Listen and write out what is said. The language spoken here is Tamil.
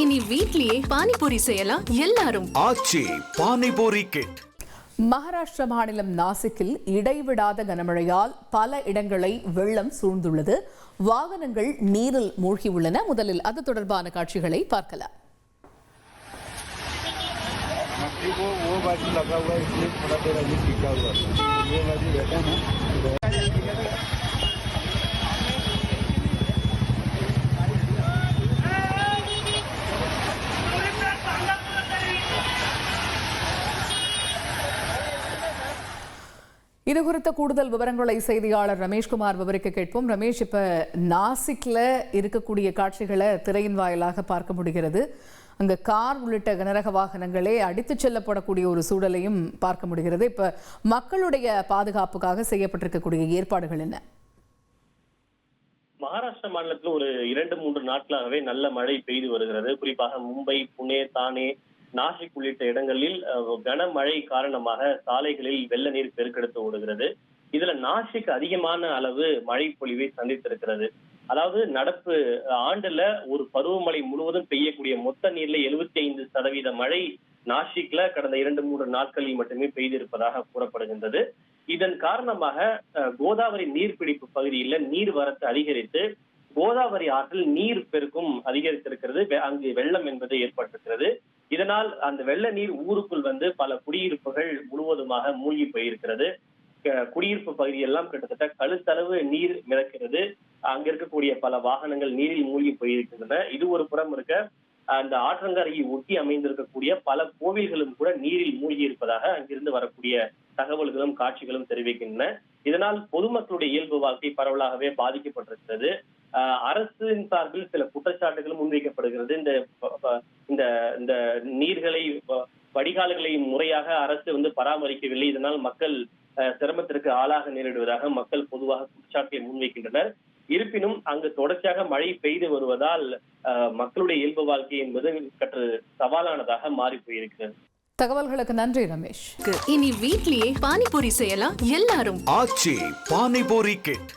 இனி வீட்லயே பானிபூரி செய்யலாம் எல்லாரும் ஆச்சி பானிபூரி கிட் மகாராஷ்டிர மாநிலம் நாசிக்கில் இடைவிடாத கனமழையால் பல இடங்களை வெள்ளம் சூழ்ந்துள்ளது வாகனங்கள் நீரில் மூழ்கியுள்ளன முதலில் அது தொடர்பான காட்சிகளை பார்க்கலாம் मक्खी को वो बाजू लगा हुआ है इसलिए थोड़ा देर अभी टिका हुआ था ये बाजू रहता ना இது குறித்த கூடுதல் விவரங்களை செய்தியாளர் ரமேஷ்குமார் விவரிக்க கேட்போம். ரமேஷ் இப்ப நாசிக்ல இருக்கக்கூடிய காட்சிகளை திரையின் வாயிலாக பார்க்க முடிகிறது. அங்க கார் உள்ளிட்ட கனரக வாகனங்களே அடித்து செல்லப்படக்கூடிய ஒரு சூழலையும் பார்க்க முடிகிறது. இப்ப மக்களுடைய பாதுகாப்புக்காக செய்யப்பட்டிருக்கக்கூடிய ஏற்பாடுகள் என்ன? மகாராஷ்டிரா மாநிலத்தில் ஒரு இரண்டு மூன்று நாட்களாகவே நல்ல மழை பெய்து வருகிறது. குறிப்பாக மும்பை புனே தானே நாசிக் உள்ளிட்ட இடங்களில் கனமழை காரணமாக சாலைகளில் வெள்ள நீர் பெருக்கெடுத்து ஓடுகிறது. இதுல நாசிக் அதிகமான அளவு மழை பொழிவை சந்தித்திருக்கிறது. அதாவது நடப்பு ஆண்டுல ஒரு பருவமழை முழுவதும் பெய்யக்கூடிய மொத்த நீர்ல எழுபத்தி ஐந்து சதவீத மழை நாசிக்ல கடந்த இரண்டு மூன்று நாட்களில் மட்டுமே பெய்திருப்பதாக கூறப்படுகின்றது. இதன் காரணமாக கோதாவரி நீர்பிடிப்பு பகுதியில் நீர் வரத்து அதிகரித்து கோதாவரி ஆற்றில் நீர் பெருக்கும் அதிகரித்திருக்கிறது. வெ- அங்கு வெள்ளம் என்பது ஏற்பட்டிருக்கிறது. இதனால் அந்த வெள்ள நீர் ஊருக்குள் வந்து பல குடியிருப்புகள் முழுவதுமாக மூழ்கி போயிருக்கிறது. குடியிருப்பு பகுதியெல்லாம் கிட்டத்தட்ட கழுத்தளவு நீர் மிதக்கிறது. அங்க இருக்கக்கூடிய பல வாகனங்கள் நீரில் மூழ்கி போயிருக்கின்றன. இது ஒரு புறம் இருக்க அந்த ஆற்றங்கரையை ஒட்டி அமைந்திருக்கக்கூடிய பல கோவில்களும் கூட நீரில் மூழ்கி இருப்பதாக அங்கிருந்து வரக்கூடிய தகவல்களும் காட்சிகளும் தெரிவிக்கின்றன. இதனால் பொதுமக்களுடைய இயல்பு வாழ்க்கை பரவலாகவே பாதிக்கப்பட்டிருக்கிறது. அரசின் சார்பில் சில குற்றச்சாட்டுகளும் முன்வைக்கப்படுகிறது. இந்த இந்த இந்த நீர்களை வடிகால்களை முறையாக அரசு வந்து பராமரிக்கவில்லை. இதனால் மக்கள் சிரமத்திற்கு ஆளாக நேரிடுவதாக மக்கள் பொதுவாக குற்றச்சாட்டை முன்வைக்கின்றனர். இருப்பினும் அங்கு தொடர்ச்சியாக மழை பெய்து வருவதால் ஆஹ் மக்களுடைய இயல்பு வாழ்க்கை என்பது சற்று சவாலானதாக மாறி போயிருக்கிறது தகவல்களுக்கு நன்றி ரமேஷ். இனி வீட்லயே பானிபூரி செய்யலாம் எல்லாரும். ஆச்சி பானிபூரி கிட்.